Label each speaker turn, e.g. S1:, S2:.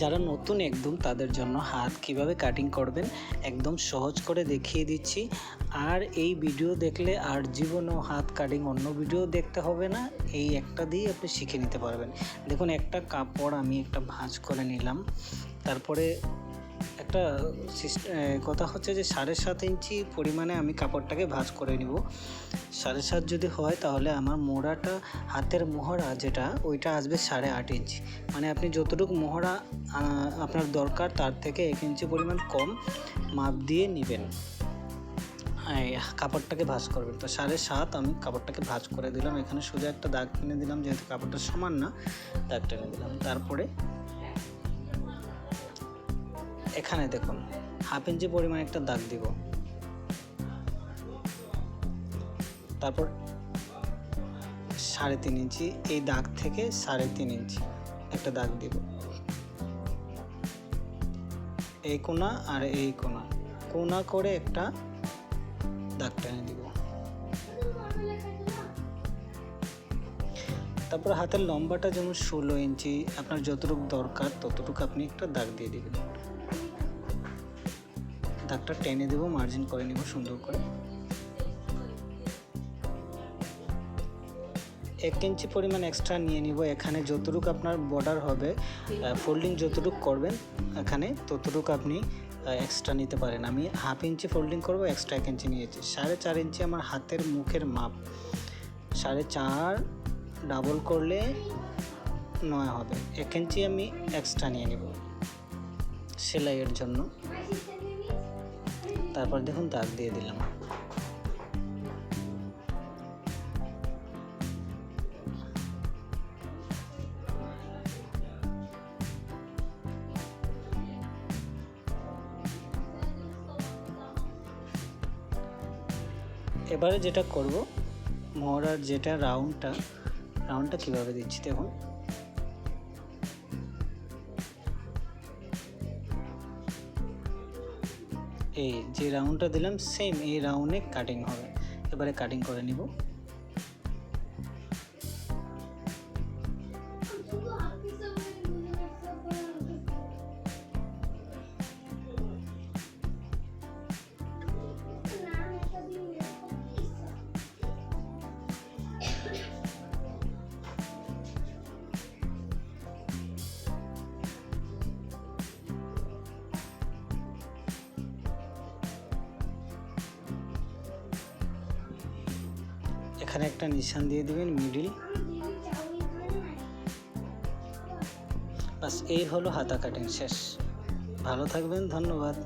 S1: যারা নতুন একদম, তাদের জন্য হাত কীভাবে কাটিং করবেন, একদম সহজ করে দেখিয়ে দিচ্ছি। আর এই ভিডিও দেখলে আর জীবনেও হাত কাটিং অন্য ভিডিও দেখতে হবে না, এই একটা দিয়ে আপনি শিখে নিতে পারবেন। দেখুন, একটা কাপড় আমি একটা ভাঁজ করে নিলাম। তারপরে একটা কথা হচ্ছে যে সাড়ে সাত ইঞ্চি পরিমাণে আমি কাপড়টাকে ভাঁজ করে নিব। সাড়ে সাত যদি হয় তাহলে আমার মোড়াটা, হাতের মোহরা যেটা, ওইটা আসবে সাড়ে আট ইঞ্চি। মানে আপনি যতটুকু মোহরা আপনার দরকার তার থেকে এক ইঞ্চি পরিমাণ কম মাপ দিয়ে নেবেন। কাপড়টাকে ভাঁজ করবেন। তো সাড়ে সাত আমি কাপড়টাকে ভাঁজ করে দিলাম। এখানে সোজা একটা দাগ টেনে দিলাম, যেহেতু কাপড়টা সমান না দাগ টেনে দিলাম তারপরে এখানে দেখুন, হাফ ইঞ্চি পরিমাণ একটা দাগ দিব। তারপর সাড়ে তিন ইঞ্চি, এই দাগ থেকে সাড়ে তিন ইঞ্চি একটা দাগ দিব। এই কোনা আর এই কোনা কোনা করে একটা দাগ টেনে দিব। তারপর হাতের লম্বাটা যেমন ষোলো ইঞ্চি, আপনার যতটুকু দরকার ততটুকু আপনি একটা দাগ দিয়ে দিবেন। দাগটা টেনে দেবো মার্জিন করে নেব সুন্দর করে। এক ইঞ্চি পরিমাণ এক্সট্রা নিয়ে নিব। এখানে যতটুকু আপনার বর্ডার হবে ফোল্ডিং যতটুকু করবেন, এখানে ততটুকু আপনি এক্সট্রা নিতে পারেন। আমি হাফ ইঞ্চি ফোল্ডিং করব এক্সট্রা এক ইঞ্চি নিয়েছি। সাড়ে চার ইঞ্চি আমার হাতের মুখের মাপ। সাড়ে চার ডাবল করলে নয় হবে। এক ইঞ্চি আমি এক্সট্রা নিয়ে নেব, সেলাইয়ের জন্য। তারপর দেখুন দাগ দিয়ে দিলাম। এবারে যেটা করব, মহড়ার যেটা রাউন্ডটা রাউন্ডটা কীভাবে দিচ্ছি দেখুন। এই যে রাউন্ডটা দিলাম সেম এই রাউন্ডে কাটিং হবে। এবারে কাটিং করে নিব। এখানে একটা নিশান দিয়ে দেবেন মিডিল বাস এই হলো হাতা কাটিং শেষ। ভালো থাকবেন, ধন্যবাদ।